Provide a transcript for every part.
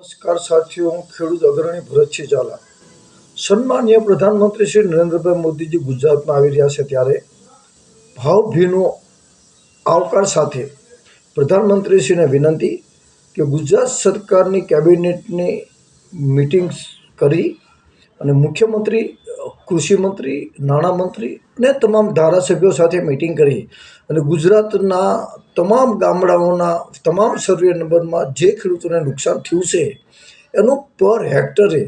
નમસ્કાર સાથીઓ, હું ખેડૂત અગ્રણી ભરતસિંહ ઝાલા સન્માનીય પ્રધાનમંત્રી શ્રી નરેન્દ્રભાઈ મોદીજી ગુજરાતમાં આવી રહ્યા છે ત્યારે ભાવભીનો આવકાર સાથે પ્રધાનમંત્રીશ્રીને વિનંતી કે ગુજરાત સરકારની કેબિનેટની મિટિંગ્સ કરી અને મુખ્યમંત્રી કૃષિમંત્રી નાણામંત્રી અને તમામ ધારાસભ્યો સાથે મિટિંગ કરી અને ગુજરાતના તમામ ગામડાઓના તમામ સર્વે નંબરમાં જે ખેડૂતોને નુકસાન થયું છે, એનું પર હેક્ટરે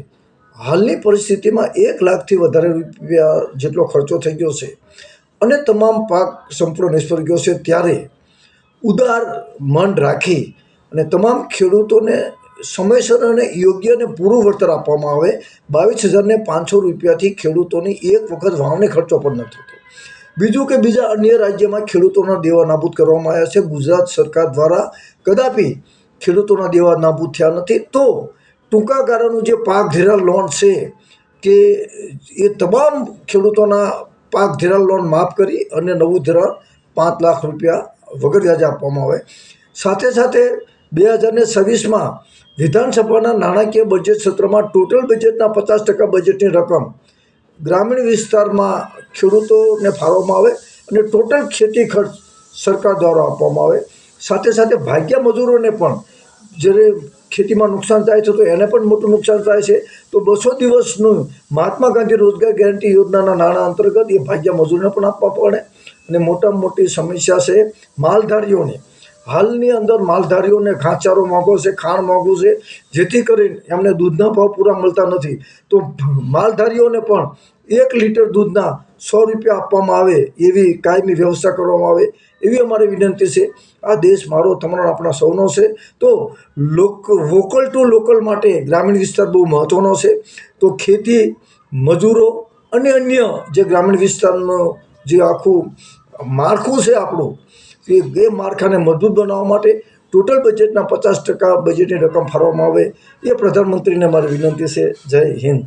હાલની પરિસ્થિતિમાં એક લાખથી વધારે રૂપિયા જેટલો ખર્ચો થઈ ગયો છે. અને તમામ પાક સંપૂર્ણ નિષ્ફળ ગયો છે. ત્યારે ઉદાર મન રાખી અને તમામ ખેડૂતોને સમયસર અને યોગ્ય અને પૂરું વળતર આપવામાં આવે. બાવીસ હજારને પાંચસો રૂપિયાથી ખેડૂતોની એક વખત વાવણી ખર્ચો પણ ન થતો. બીજું કે બીજા અન્ય રાજ્યમાં ખેડૂતોના દેવા નાબૂદ કરવામાં આવ્યા છે. ગુજરાત સરકાર દ્વારા કદાપી ખેડૂતોના દેવા નાબૂદ થયા નથી. તો ટૂંકા ગાળાનું જે પાક ધિરાણ લોન છે કે એ તમામ ખેડૂતોના પાક ધિરાણ લોન માફ કરી અને નવું ધિરાણ પાંચ લાખ રૂપિયા વગર વ્યાજે આપવામાં આવે. સાથે સાથે બે હજાર ને છવ્વીસમાં વિધાનસભાના નાણાકીય બજેટ સત્રમાં ટોટલ બજેટના પચાસ ટકા બજેટની રકમ ગ્રામીણ વિસ્તારમાં ખેડૂતોને ફાળવવામાં આવે અને ટોટલ ખેતી ખર્ચ સરકાર દ્વારા આપવામાં આવે. સાથે સાથે ભાગ્યા મજૂરોને પણ જ્યારે ખેતીમાં નુકસાન થાય છે તો એને પણ મોટું નુકસાન થાય છે. તો બસો દિવસનું મહાત્મા ગાંધી રોજગાર ગેરંટી યોજનાના નાણાં અંતર્ગત એ ભાગ્યા મજૂરને પણ આપવા પડે. અને મોટામાં મોટી સમસ્યા છે માલધારીઓની. હાલની અંદર માલધારીઓને ઘાસચારો મોંઘો છે, ખાણ મોંઘું છે, જેથી કરીને એમને દૂધના ભાવ પૂરા મળતા નથી. તો માલધારીઓને પણ એક લીટર દૂધના સો રૂપિયા આપવામાં આવે એવી કાયમી વ્યવસ્થા કરવામાં આવે એવી અમારી વિનંતી છે. આ દેશ મારો, તમારો, આપણા સૌનો છે. તો લોક, વોકલ ટુ લોકલ માટે ગ્રામીણ વિસ્તાર બહુ મહત્ત્વનો છે. તો ખેતી, મજૂરો અને અન્ય જે ગ્રામીણ વિસ્તારનું જે આખું માળખું છે આપણું એ એ માળખાને મજબૂત બનાવવા માટે ટોટલ બજેટના પચાસ ટકા બજેટની રકમ ફાળવવામાં આવે. એ પ્રધાનમંત્રીને મારી વિનંતી છે. જય હિન્દ.